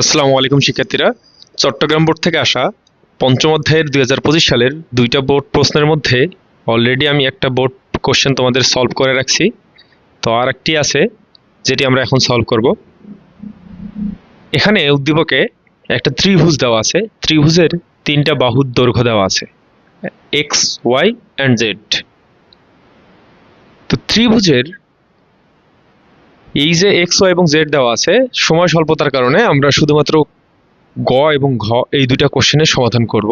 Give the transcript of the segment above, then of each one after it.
আসসালামু আলাইকুম, শিক্ষার্থীরা। চট্টগ্রাম বোর্ড থেকে আসা পঞ্চম অধ্যায়ের দুই হাজার পঁচিশ সালের দুইটা বোর্ড প্রশ্নের মধ্যে অলরেডি আমি একটা বোর্ড কোশ্চেন তোমাদের সলভ করে রাখছি। তো আর একটি আছে, যেটি আমরা এখন সলভ করব। এখানে উদ্দীপকে একটা ত্রিভুজ দেওয়া আছে। ত্রিভুজের তিনটা বাহুর দৈর্ঘ্য দেওয়া আছে এক্স ওয়াই অ্যান্ড জেড তো ত্রিভুজের এই যে এক্স ওয়াই এবং জেড দেওয়া আছে, সময় স্বল্পতার কারণে আমরা শুধুমাত্র গ এবং ঘ এই দুইটা কোশ্চেনের সমাধান করব।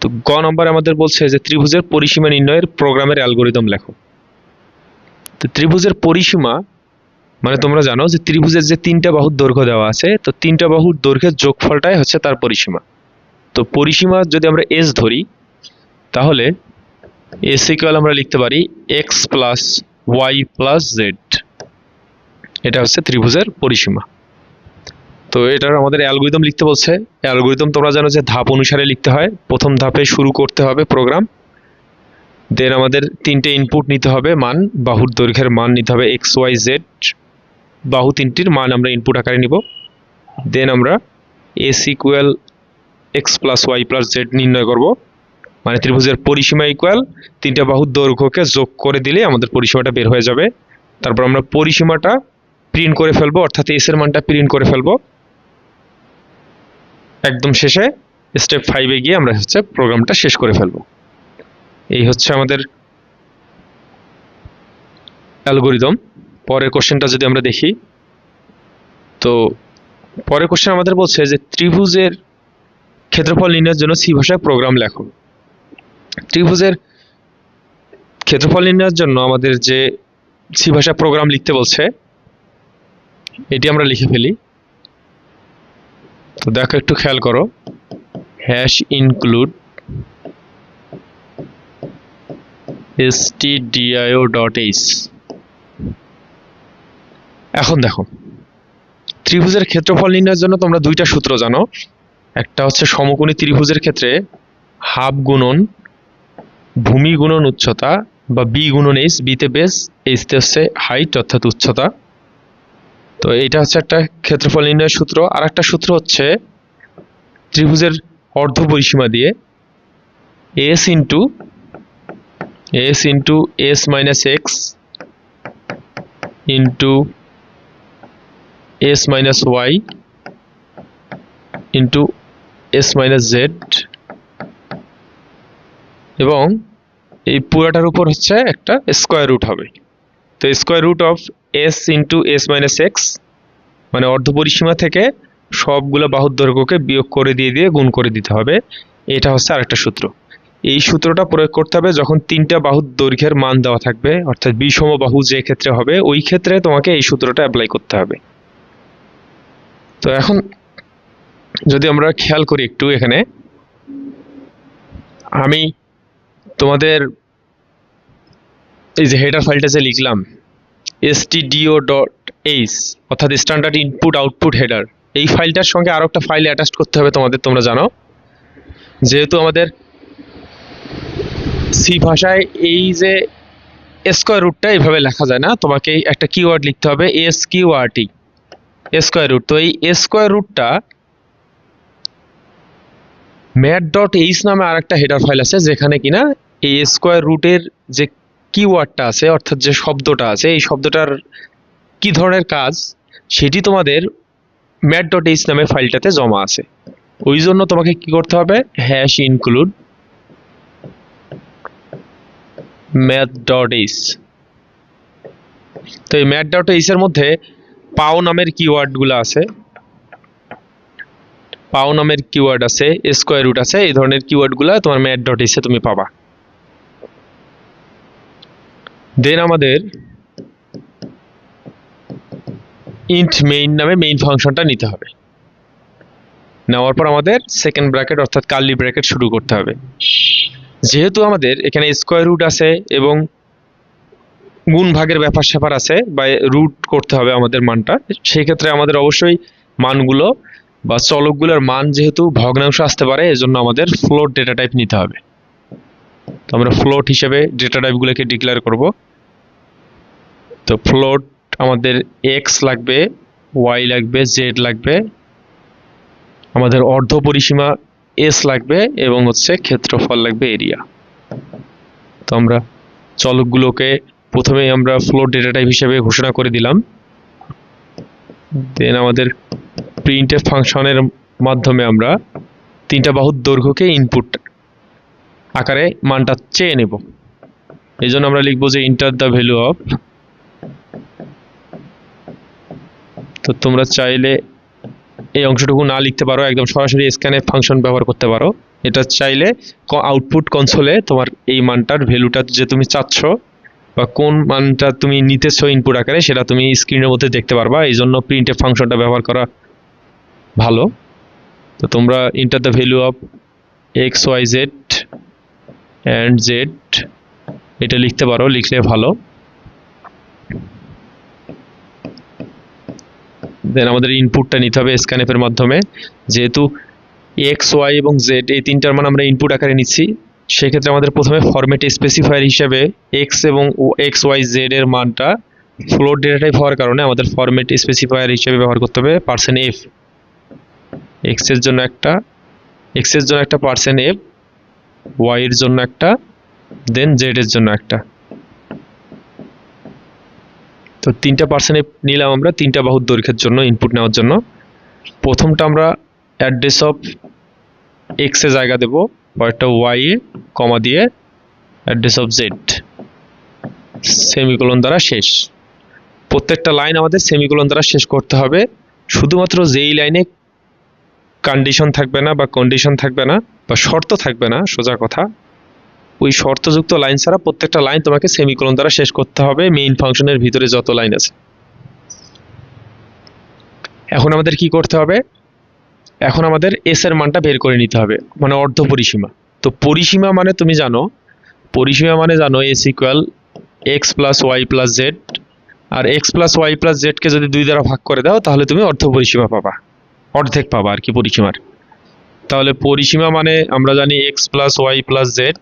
তো গ নম্বর আমাদের বলছে যে ত্রিভুজের পরিসীমা নির্ণয়ের প্রোগ্রামের অ্যালগোরিদম লেখো। তো ত্রিভুজের পরিসীমা মানে তোমরা জানো যে ত্রিভুজের যে তিনটা বাহুর দৈর্ঘ্য দেওয়া আছে, তো তিনটা বাহুর দৈর্ঘ্যের যোগফলটাই হচ্ছে তার পরিসীমা। তো পরিসীমা যদি আমরা এস ধরি, তাহলে এস ইকুয়াল আমরা লিখতে পারি X plus Y plus Z এটা হচ্ছে ত্রিভুজের পরিসীমা। তো এটার আমাদের অ্যালগোরিদম লিখতে বলছে, অ্যালগোরিদম তোমরা জানো যে ধাপ অনুসারে লিখতে হয়, প্রথম ধাপে শুরু করতে হবে প্রোগ্রাম দেন আমাদের তিনটে ইনপুট নিতে হবে, মান, বাহুর দৈর্ঘ্যের মান নিতে হবে এক্স ওয়াই জেড বাহু তিনটির মান আমরা ইনপুট আকারে নিব দেন আমরা S equal X plus Y plus Z নির্ণয় করব মানে ত্রিভুজের পরিসীমা ইকুয়াল তিনটা বাহুর দৈর্ঘ্যকে যোগ করে দিলে আমাদের পরিসীমাটা বের হয়ে যাবে, তারপর আমরা পরিসীমাটা প্রিন্ট করে ফেলব, অর্থাৎ এস এর মানটা প্রিন্ট করে ফেলব। একদম শেষে স্টেপ ফাইভে গিয়ে আমরা হচ্ছে প্রোগ্রামটা শেষ করে ফেলব। এই হচ্ছে আমাদের অ্যালগোরিদম পরের কোশ্চেনটা যদি আমরা দেখি, তো পরের কোশ্চেন আমাদের বলছে যে ত্রিভুজের ক্ষেত্রফল নির্ণয়ের জন্য সি ভাষায় প্রোগ্রাম লেখো। ত্রিভুজের ক্ষেত্রফল নির্ণয়ের জন্য আমাদের যে সি ভাষায় প্রোগ্রাম লিখতে বলছে এটি আমরা লিখে ফেলি। তো দেখো, একটু খেয়াল করো। হ্যাশ ইনক্লুড stdio ডট এখন দেখো, ত্রিভুজের ক্ষেত্রফল নির্ণয়ের জন্য তোমরা দুইটা সূত্র জানো। একটা হচ্ছে সমকোণী ত্রিভুজের ক্ষেত্রে হাফ গুণন ভূমি গুণন উচ্চতা বা বি গুণন এইচ, বিতে বেস, এইচতে হচ্ছে হাইট অর্থাৎ উচ্চতা। তো এটা হচ্ছে একটা ক্ষেত্রফল নির্ণয়ের সূত্র। আর একটা সূত্র হচ্ছে ত্রিভুজের অর্ধ পরিসীমা দিয়ে S into S into S minus X into S minus Y into S minus Z এবং এই পুরাটার উপর হচ্ছে একটা স্কোয়ার রুট হবে। তো square root of S into S minus X মানে অর্ধপরিসীমা থেকে সবগুলো বাহুর দৈর্ঘ্যকে বিয়োগ করে দিয়ে দিয়ে গুণ করে দিতে হবে। এটা হচ্ছে আরেকটা সূত্র। এই সূত্রটা প্রয়োগ করতে হবে যখন তিনটা বাহুর দৈর্ঘ্যের মান দেওয়া থাকবে, অর্থাৎ বিষম বাহু যে ক্ষেত্রে হবে, ওই ক্ষেত্রে তোমাকে এই সূত্রটা অ্যাপ্লাই করতে হবে। তো এখন যদি আমরা খেয়াল করি একটু এখানে, আমি তোমাদের এই যে হেডার ফাইলটা যে লিখলাম stdio ডট এইচ অর্থাৎ স্ট্যান্ডার্ড ইনপুট আউটপুট হেডার এই ফাইলটার সঙ্গে আরও একটা ফাইল অ্যাটাচ করতে হবে তোমাদের, তোমরা জানো। যেহেতু আমাদের সি ভাষায় এই যে স্কোয়ার রুটটা এইভাবে লেখা যায় না, তোমাকে একটা কিওয়ার্ড লিখতে হবে এস কিউআরটি স্কোয়ার রুট তো এই স্কোয়ার রুটটা ম্যাট ডট এইচ নামে আরেকটা হেডার ফাইল আছে, যেখানে কিনা এই স্কোয়ার রুটের যে কিওয়ার্ডটা আছে, অর্থাৎ যে শব্দটা আছে, এই শব্দটার কি ধরনের কাজ? সেটি তোমাদের ম্যাট ডট এইচ নামে ফাইলটাতে জমা আছে। ওই জন্য তোমাকে কি করতে হবে? Hash include math dot H তো এই ম্যাথ ডট এইচ এর মধ্যে পাও নামের কিওয়ার্ডগুলো আছে। পাও নামের কিওয়ার্ড আছে স্কোয়ার রুট আছে, এই ধরনের কিওয়ার্ডগুলো তোমার ম্যাথ ডট এইচে তুমি পাবা। দেন আমাদের ইন্ট মেইন নামে মেইন ফাংশনটা নিতে হবে। নেওয়ার পর আমাদের সেকেন্ড ব্র্যাকেট অর্থাৎ কার্লি ব্র্যাকেট শুরু করতে হবে। যেহেতু আমাদের এখানে স্কোয়ার রুট আছে এবং গুণ ভাগের ব্যাপার স্যাপার আছে বা রুট করতে হবে আমাদের মানটা সেই ক্ষেত্রে আমাদের অবশ্যই মানগুলো বা চলকগুলোর মান যেহেতু ভগ্নাংশ আসতে পারে, এজন্য আমাদের ফ্লোট ডেটা টাইপ নিতে হবে। তো আমরা ফ্লোট হিসেবে ডেটা টাইপগুলোকে ডিক্লেয়ার করব। তো ফ্লোট আমাদের এক্স লাগবে ওয়াই লাগবে জেড লাগবে, আমাদের অর্ধ পরিসীমা এস লাগবে এবং হচ্ছে ক্ষেত্রফল লাগবে এরিয়া তো আমরা চলকগুলোকে প্রথমেই আমরা ফ্লোর ডেটা টাইপ হিসেবে ঘোষণা করে দিলাম। দেন আমাদের প্রিন্টএফ ফাংশনের মাধ্যমে আমরা তিনটা বাহুর দৈর্ঘ্যকে ইনপুট আকারে মানটা চেয়ে নেব। এই জন্য আমরা লিখব যে ইন্টার দ্য ভ্যালু অফ তো তোমরা চাইলে এই অংশটুকু না লিখতে পারো, একদম সরাসরি স্ক্যানে ফাংশন ব্যবহার করতে পারো। এটা চাইলে আউটপুট কনসোলে তোমার এই মানটার ভ্যালুটা যে তুমি চাচ্ছ বা কোন মানটা তুমি নিতেছো ইনপুট আকারে, সেটা তুমি স্ক্রিনের মধ্যে দেখতে পারবা। এই জন্য প্রিন্টে ফাংশনটা ব্যবহার করা ভালো। তো তোমরা enter the value of X Y Z and Z এটা লিখতে পারো, লিখলে ভালো। দেন আমাদের ইনপুটটা নিতে হবে স্ক্যানএপের মাধ্যমে। যেহেতু এক্স ওয়াই এবং জেড এই তিনটার মান আমরা ইনপুট আকারে নিচ্ছি, সেক্ষেত্রে আমাদের প্রথমে ফরম্যাট স্পেসিফায়ার হিসেবে এক্স এবং এক্স ওয়াই জেড এর মানটা ফ্লোর ডেটা টাইপ হওয়ার কারণে আমাদের ফরম্যাট স্পেসিফায়ার হিসেবে ব্যবহার করতে হবে পার্সেন্ট এফ এক্সের জন্য একটা এক্সের জন্য একটা পার্সেন্ট এফ ওয়াই এর জন্য একটা দেন জেড এর জন্য একটা। তো তিনটা পার্সেন্ট নিলাম আমরা, তিনটা বাহুর দৈর্ঘ্যের জন্য ইনপুট নেওয়ার জন্য। প্রথমটা আমরা অ্যাড্রেস অফ এক্স জায়গা দেব পরেরটা ওয়াই কমা দিয়ে অ্যাড্রেস অফ জেড সেমিকোলন দ্বারা শেষ। প্রত্যেকটা লাইন আমাদের সেমিকোলন দ্বারা শেষ করতে হবে। শুধুমাত্র যেই লাইনে কন্ডিশন থাকবে না, বা কন্ডিশন থাকবে না, বা শর্ত থাকবে না, সোজা কথা ওই শর্তযুক্ত লাইন ছাড়া প্রত্যেকটা লাইন তোমাকে সেমিকোলন দ্বারা শেষ করতে হবে মেইন ফাংশনের ভিতরে যত লাইন আছে। এখন আমাদের কি করতে হবে? এখন আমাদের এস এর মানটা বের করে নিতে হবে মানে অর্ধ পরিসীমা। তো পরিসীমা মানে তুমি জানো, পরিসীমা মানে জানো S equal X plus Y plus Z আর এক্স প্লাস ওয়াই প্লাস জেডকে যদি দুই দ্বারা ভাগ করে দাও, তাহলে তুমি অর্ধ পরিসীমা পাবা। অর্ধেক পাবা আর কি পরিসীমার। তাহলে পরিসীমা মানে আমরা জানি X plus Y plus Z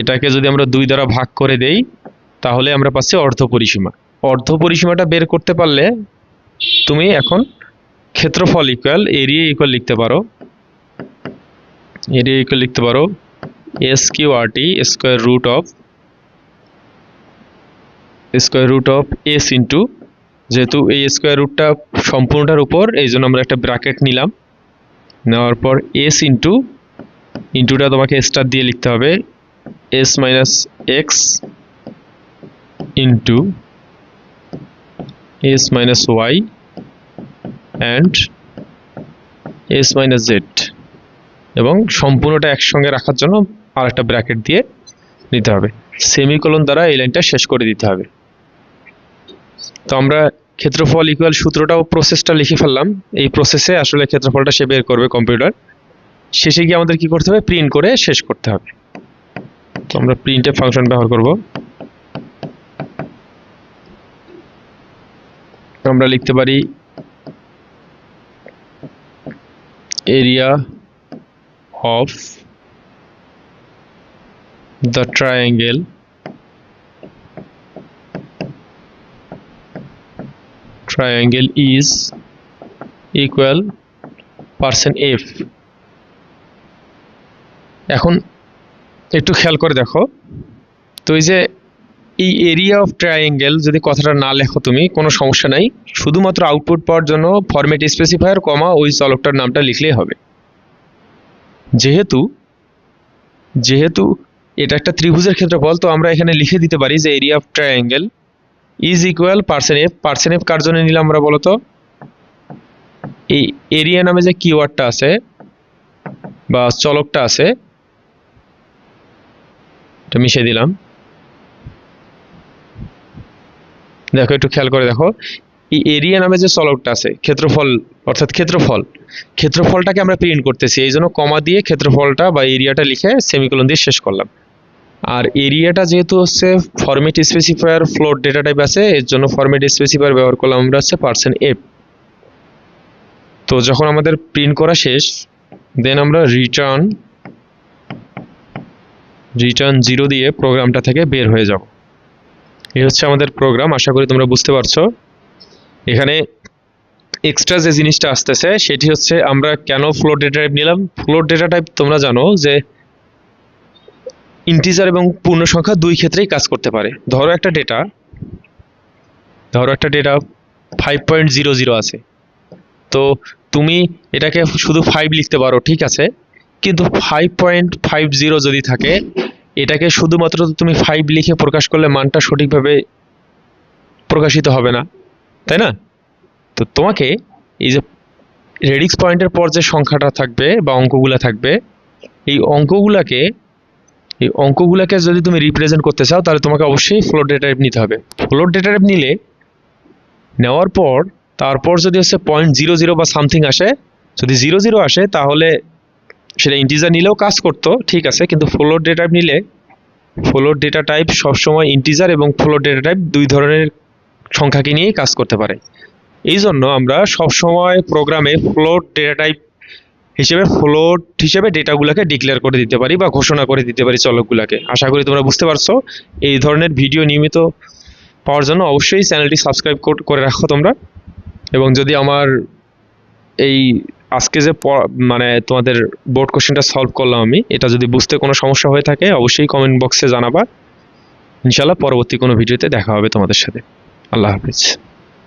এটাকে যদি আমরা দুই দ্বারা ভাগ করে দেই, তাহলে আমরা পাচ্ছি অর্ধ পরিসীমা। অর্ধ পরিসীমাটা বের করতে পারলে তুমি এখন ক্ষেত্রফল ইকুয়াল এরিয়া ইকুয়াল লিখতে পারো। এরিয়া ইকুয়াল লিখতে পারো। S Q R T square root of square root of S into যেহেতু এই স্কোয়ার রুটটা সম্পূর্ণটার উপর, এই জন্য আমরা একটা ব্র্যাকেট নিলাম। নেওয়ার পর এস ইন্টু ইন্টুটা তোমাকে স্টার দিয়ে লিখতে হবে। S minus X into S minus Y and S minus Z এবং সম্পূর্ণটা একসঙ্গে রাখার জন্য আর একটা ব্র্যাকেট দিয়ে নিতে হবে। সেমিকোলন দ্বারা এই লাইনটা শেষ করে দিতে হবে। তো আমরা ক্ষেত্রফল ইকুয়াল সূত্রটাও প্রসেসটা লিখে ফেললাম। এই প্রসেসে আসলে ক্ষেত্রফলটা সে বের করবে কম্পিউটার শেষে গিয়ে আমাদের কি করতে হবে? প্রিন্ট করে শেষ করতে হবে। তো আমরা প্রিন্ট ফাংশন ব্যবহার করব। আমরা লিখতে পারি area of the triangle triangle is equal percent F এখন একটু খেয়াল করে দেখো। তো এই যে এই এরিয়া অফ ট্রায়াঙ্গেল যদি কথাটা না লেখো তুমি, কোনো সমস্যা নাই। শুধুমাত্র আউটপুট পাওয়ার জন্য ফরম্যাট স্পেসিফায়ার কমা ওই চলকটার নামটা লিখলেই হবে। যেহেতু যেহেতু এটা একটা ত্রিভুজের ক্ষেত্রফল, তো আমরা এখানে লিখে দিতে পারি যে area of triangle is equal percent F percent F কার জন্য নিলাম আমরা বলতো? এই এরিয়া নামে যে কিওয়ার্ডটা আছে বা চলকটা আছে এটা মিশিয়ে দিলাম। দেখো, একটু খেয়াল করে দেখো। এই এরিয়া নামে যে চলকটা আছে, ক্ষেত্রফল, অর্থাৎ ক্ষেত্রফল, ক্ষেত্রফলটাকে আমরা প্রিন্ট করতেছি। এই জন্য কমা দিয়ে ক্ষেত্রফলটা বা এরিয়াটা লিখে সেমিকোলন দিয়ে শেষ করলাম। আর এরিয়াটা যেহেতু হচ্ছে format specifier float data type আছে, এর জন্য ফরম্যাট স্পেসিফায়ার ব্যবহার করলাম আমরা হচ্ছে পার্সেন্ট এফ তো যখন আমাদের প্রিন্ট করা শেষ দেন আমরা রিটার্ন রিটার্ন জিরো দিয়ে প্রোগ্রামটা থেকে বের হয়ে যাব এই হচ্ছে আমাদের প্রোগ্রাম আশা করি তোমরা বুঝতে পারছ। এখানে এক্সট্রা যে জিনিসটা আসতেছে, সেটি হচ্ছে আমরা কেন ফ্লোট ডেটা টাইপ নিলাম? ফ্লোট ডেটা টাইপ তোমরা জানো যে ইন্টিজার এবং পূর্ণ সংখ্যা দুই ক্ষেত্রেই কাজ করতে পারে। ধরো একটা ডেটা ধরো একটা data five point zero zero আছে। তো তুমি এটাকে শুধু ফাইভ লিখতে পারো, ঠিক আছে? কিন্তু ফাইভ পয়েন্ট ফাইভ জিরো যদি থাকে, এটাকে শুধুমাত্র তুমি ফাইভ লিখে প্রকাশ করলে মানটা সঠিকভাবে প্রকাশিত হবে না, তাই না? তো তোমাকে এই যে রেডিক্স পয়েন্টের পর যে সংখ্যাটা থাকবে বা অঙ্কগুলা থাকবে, এই অঙ্কগুলাকে এই অঙ্কগুলাকে যদি তুমি রিপ্রেজেন্ট করতে চাও, তাহলে তোমাকে অবশ্যই ফ্লোট ডেটা নিতে হবে। ফ্লোট ডেটা নিলে, নেওয়ার পর, তারপর যদি হচ্ছে পয়েন্ট জিরো জিরো বা সামথিং আসে, যদি জিরো জিরো আসে, তাহলে সেটা ইন্টিজার নিলেও কাজ করতো, ঠিক আছে, কিন্তু ফ্লোট ডেটা নিলে ফ্লোট ডেটা টাইপ সবসময় ইন্টিজার এবং ফ্লোট ডেটা টাইপ দুই ধরনের সংখ্যাকে নিয়েই কাজ করতে পারে। এই জন্য আমরা সবসময় প্রোগ্রামে ফ্লোট ডেটা টাইপ হিসেবে ফ্লোট হিসেবে ডেটাগুলোকে ডিক্লেয়ার করে দিতে পারি বা ঘোষণা করে দিতে পারি চলকগুলোকে আশা করি তোমরা বুঝতে পারছ। এই ধরনের ভিডিও নিয়মিত পাওয়ার জন্য অবশ্যই চ্যানেলটি সাবস্ক্রাইব করে রাখো তোমরা। এবং যদি আমার এই আজকে যে মানে তোমাদের বোর্ড কোশ্চেনটা সলভ করলাম আমি, এটা যদি বুঝতে কোনো সমস্যা হয়ে থাকে, অবশ্যই কমেন্ট বক্সে জানাবা। ইনশাল্লাহ পরবর্তী কোনো ভিডিওতে দেখা হবে তোমাদের সাথে। আল্লাহ হাফিজ।